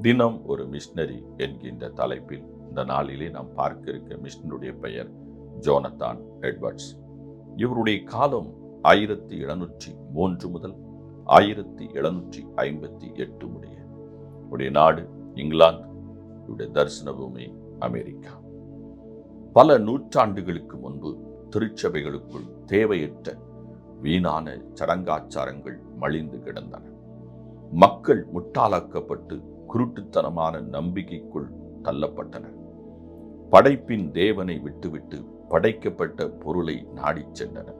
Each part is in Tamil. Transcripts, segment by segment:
தினம் ஒரு மிஷனரி என்கின்ற தலைப்பில் இந்த நாளிலே நாம் பார்க்க இருக்க மிஷினருடைய பெயர் ஜோனத்தான் எட்வர்ட்ஸ். இவருடைய காலம் ஆயிரத்தி எழுநூற்றி மூன்று முதல் ஆயிரத்தி எழுநூற்றி ஐம்பத்தி எட்டு முடிய. இவருடைய நாடு இங்கிலாந்து இவருடைய தரிசன பூமி அமெரிக்கா. பல நூற்றாண்டுகளுக்கு முன்பு திருச்சபைகளுக்குள் தேவையற்ற வீணான சடங்காச்சாரங்கள் மலிந்து கிடந்தன. மக்கள் முட்டாளாக்கப்பட்டு குருட்டுத்தனமான நம்பிக்கைக்குள் தள்ளப்பட்டன. படைப்பின் தேவனை விட்டுவிட்டு படைக்கப்பட்ட பொருளை நாடிச் சென்றன.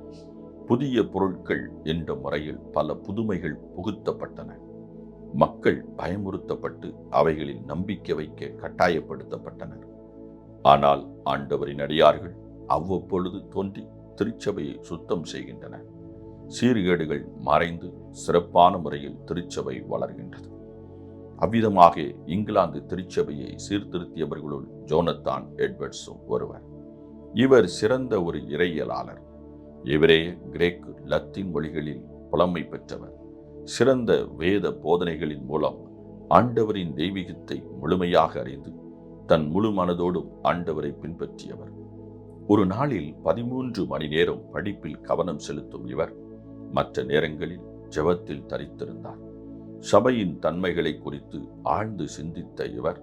புதிய பொருட்கள் என்ற முறையில் பல புதுமைகள் புகுத்தப்பட்டன. மக்கள் பயமுறுத்தப்பட்டு அவைகளில் நம்பிக்கை வைக்க கட்டாயப்படுத்தப்பட்டனர். ஆனால் ஆண்டவரின் அடியார்கள் அவ்வப்பொழுது தோன்றி திருச்சபையை சுத்தம் செய்கின்றன சீர்கேடுகள் மறைந்து சிறப்பான முறையில் திருச்சபை வளர்கின்றது. அவ்விதமாக இங்கிலாந்து திருச்சபையை சீர்திருத்தியவர்களுள் ஜோனத்தான் எட்வர்ட்ஸும் ஒருவர். இவர் சிறந்த ஒரு இறையியலாளர். இவரே கிரேக்கு லத்தீன் மொழிகளில் புலமை பெற்றவர். சிறந்த வேத போதனைகளின் மூலம் ஆண்டவரின் தெய்வீகத்தை முழுமையாக அறிந்து தன் முழு மனதோடும் ஆண்டவரை பின்பற்றியவர். ஒரு நாளில் பதிமூன்று மணி நேரம் படிப்பில் கவனம் செலுத்தும் இவர் மற்ற நேரங்களில் ஜெபத்தில் தரித்திருந்தார். சபையின் தன்மைகளை குறித்து ஆழ்ந்து சிந்தித்த இவர்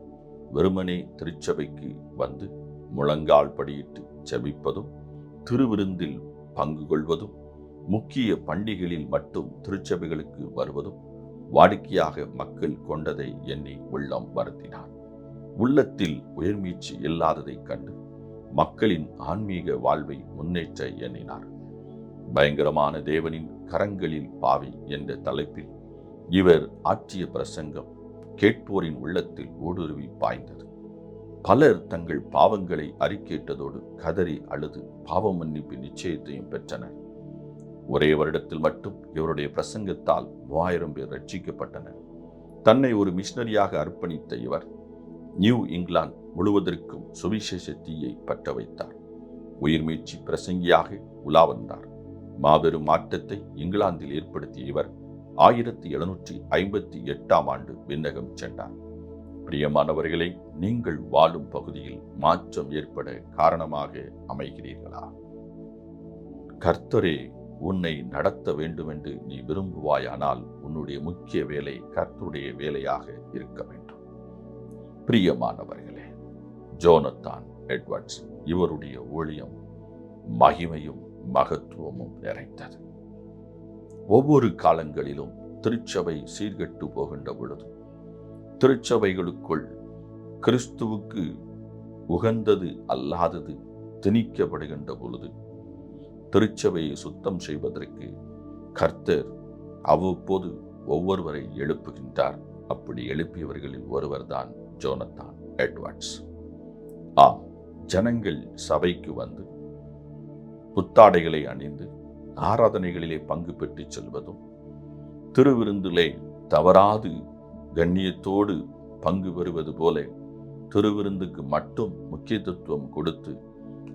வெறுமனே திருச்சபைக்கு வந்து முழங்கால் படியிட்டு செபிப்பதும் திருவிருந்தில் பங்கு கொள்வதும் முக்கிய பண்டிகைகளில் மட்டும் திருச்சபைகளுக்கு வருவதும் வாடிக்கையாக மக்கள் கொண்டதை எண்ணி உள்ளம் வருத்தினார். உள்ளத்தில் உயர்மீச்சு இல்லாததைக் கண்டு மக்களின் ஆன்மீக வாழ்வை முன்னேற்ற எண்ணினார். பயங்கரமான தேவனின் கரங்களில் பாவி என்ற தலைப்பில் இவர் ஆற்றிய பிரசங்கம் கேட்போரின் உள்ளத்தில் ஊடுருவி பாய்ந்தது. பலர் தங்கள் பாவங்களை அறிக்கையிட்டதோடு கதறி அழுது பாவ மன்னிப்பு நிச்சயத்தையும் பெற்றனர். ஒரே வருடத்தில் மட்டும் இவருடைய பிரசங்கத்தால் மூவாயிரம் பேர் ரட்சிக்கப்பட்டனர் தன்னை ஒரு மிஷனரியாக அர்ப்பணித்த இவர் நியூ இங்கிலாந்து முழுவதற்கும் சுவிசேஷ தீயை பற்ற வைத்தார். உயிர்மீட்சி பிரசங்கியாக உலா வந்தார். மாபெரும் மாற்றத்தை இங்கிலாந்தில் ஏற்படுத்திய இவர் ஆயிரத்தி எழுநூற்றி ஐம்பத்தி எட்டாம் ஆண்டு விண்ணகம் சென்றார். பிரியமானவர்களே நீங்கள் வாழும் பகுதியில் மாற்றம் ஏற்பட காரணமாக அமைகிறீர்களா? கர்த்தரே உன்னை நடத்த வேண்டுமென்று நீ விரும்புவாயானால் உன்னுடைய முக்கிய வேலை கர்த்தருடைய வேலையாக இருக்க வேண்டும். பிரியமானவர்களே ஜோனத்தான் எட்வர்ட்ஸ் இவருடைய ஊழியம் மகிமையும் மகத்துவமும் நிறைந்தது. ஒவ்வொரு காலங்களிலும் திருச்சபை சீர்கெட்டு போகின்ற பொழுது திருச்சபைகளுக்குள் கிறிஸ்துவுக்கு உகந்தது அல்லாதது திணிக்கப்படுகின்ற பொழுது திருச்சபையை சுத்தம் செய்வதற்கு கர்த்தர் அவ்வப்போது ஒவ்வொருவரை எழுப்புகின்றார். அப்படி எழுப்பியவர்களில் ஒருவர்தான் ஜோனத்தான் எட்வர்ட்ஸ். ஆம் ஜனங்கள் சபைக்கு வந்து புத்தாடைகளை அணிந்து ஆராதனைகளிலே பங்கு பெற்று செல்வதும் திருவிருந்திலே தவறாது கண்ணியத்தோடு பங்கு பெறுவது போல திருவிருந்துக்கு மட்டும் முக்கியத்துவம் கொடுத்து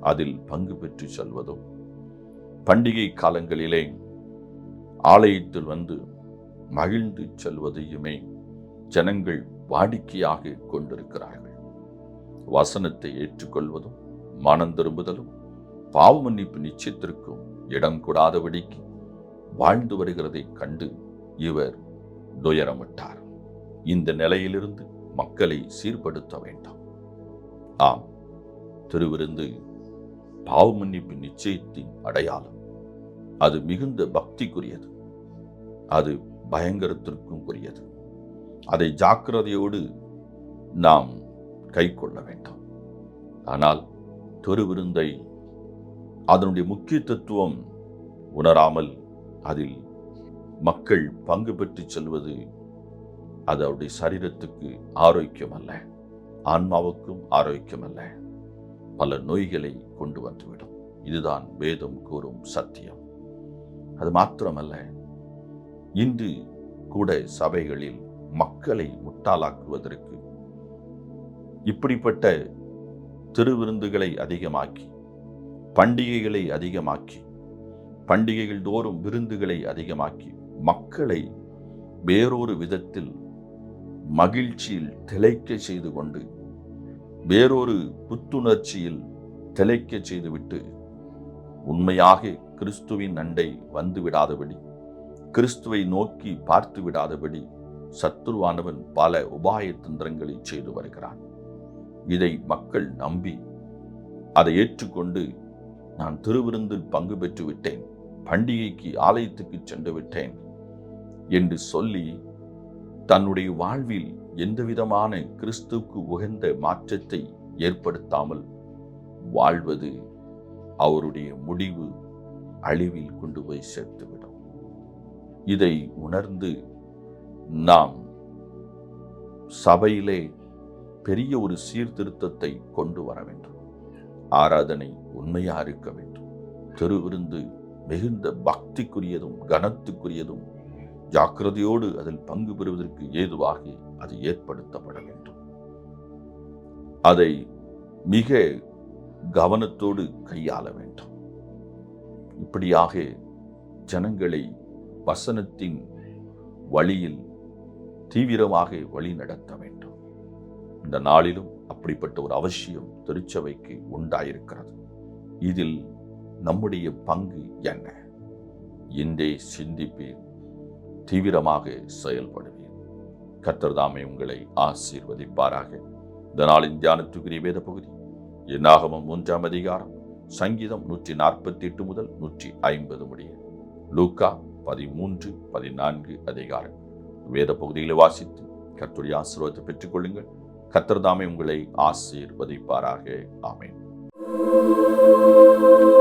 அதில் பங்கு பெற்று செல்வதும். பண்டிகை காலங்களிலே ஆலயத்தில் வந்து மகிழ்ந்து செல்வதையுமே ஜனங்கள் வாடிக்கையாக கொண்டிருக்கிறார்கள். வசனத்தை ஏற்றுக்கொள்வதும் மனம் திரும்புதலும் பாவ மன்னிப்பு நிச்சயத்திற்கும் இடம் கூடாதபடிக்கு வாழ்ந்து வருகிறதை கண்டு இவர் துயரமிட்டார். இந்த நிலையிலிருந்து மக்களை சீர்படுத்த வேண்டாம். ஆம் திருவிருந்து பாவ மன்னிப்பு நிச்சயத்தின் அடையாளம். அது மிகுந்த பக்திக்குரியது. அது பயங்கரத்திற்கும் உரியது அதை ஜாக்கிரதையோடு நாம் கை கொள்ள வேண்டும். ஆனால் திருவிருந்தை அதனுடைய முக்கிய தத்துவம் உணராமல் அதில் மக்கள் பங்கு பெற்று செல்வது அது அவருடைய சரீரத்துக்கு ஆரோக்கியம் அல்ல ஆன்மாவுக்கும் ஆரோக்கியமல்ல. பல நோய்களை கொண்டு வந்துவிடும். இதுதான் வேதம் கூறும் சத்தியம். அது மாத்திரமல்ல இன்று கூட சபைகளில் மக்களை முட்டாளாக்குவதற்கு இப்படிப்பட்ட திருவிருந்துகளை அதிகமாக்கி பண்டிகைகளை அதிகமாக்கி பண்டிகைகள் தோறும் விருந்துகளை அதிகமாக்கி மக்களை வேறொரு விதத்தில் மகிழ்ச்சியில் திளைக்க செய்து கொண்டு வேறொரு புத்துணர்ச்சியில் திளைக்க செய்துவிட்டு உண்மையாக கிறிஸ்துவின் அண்டை வந்து விடாதபடி கிறிஸ்துவை நோக்கி பார்த்து விடாதபடி சத்துருவானவன் பல உபாய தந்திரங்களை செய்து வருகிறான். இதை மக்கள் நம்பி அதை ஏற்றுக்கொண்டு நான் திருவிருந்தில் பங்கு பெற்று விட்டேன் பண்டிகைக்கு ஆலயத்துக்கு சென்று விட்டேன் என்று சொல்லி தன்னுடைய வாழ்வில் எந்தவிதமான கிறிஸ்துவுக்கு உகந்த மாற்றத்தை ஏற்படுத்தாமல் வாழ்வது அவருடைய முடிவு அழிவில் கொண்டு போய் சேர்த்துவிடும். இதை உணர்ந்து நாம் சபையிலே பெரிய ஒரு சீர்திருத்தத்தை கொண்டு வர வேண்டும். ஆராதனை உண்மையா இருக்க வேண்டும். திருவிருந்து மிகுந்த பக்திக்குரியதும் கனத்துக்குரியதும் ஜாக்கிரதையோடு அதில் பங்கு பெறுவதற்கு ஏதுவாக அது ஏற்படுத்தப்பட வேண்டும். அதை மிக கவனத்தோடு கையாள வேண்டும். இப்படியாக ஜனங்களை வசனத்தின் வழியில் தீவிரமாக வழி நடத்த வேண்டும். இந்த நாளிலும் அப்படிப்பட்ட ஒரு அவசியம் திருச்சபைக்கு உண்டாயிருக்கிறது. இதில் நம்முடைய பங்கு என்ன? இன்றே சிந்திப்பீர் தீவிரமாக செயல்படுவீர். கத்தர்தாமை உங்களை ஆசீர்வதிப்பாராக. இதனாலின் தியானத்துக்குரிய வேத பகுதி என்னாகமம் மூன்றாம் அதிகாரம் சங்கீதம் நூற்றி நாற்பத்தி எட்டு முதல் நூற்றி ஐம்பது முடிய. லூக்கா பதிமூன்று பதினான்கு அதிகாரம். வேத பகுதிகளை வாசித்து கர்த்தருடைய ஆசீர்வாதத்தை பெற்றுக்கொள்ளுங்கள். கர்த்தர் உங்களை ஆசீர்வதிப்பாராக. ஆமென். Música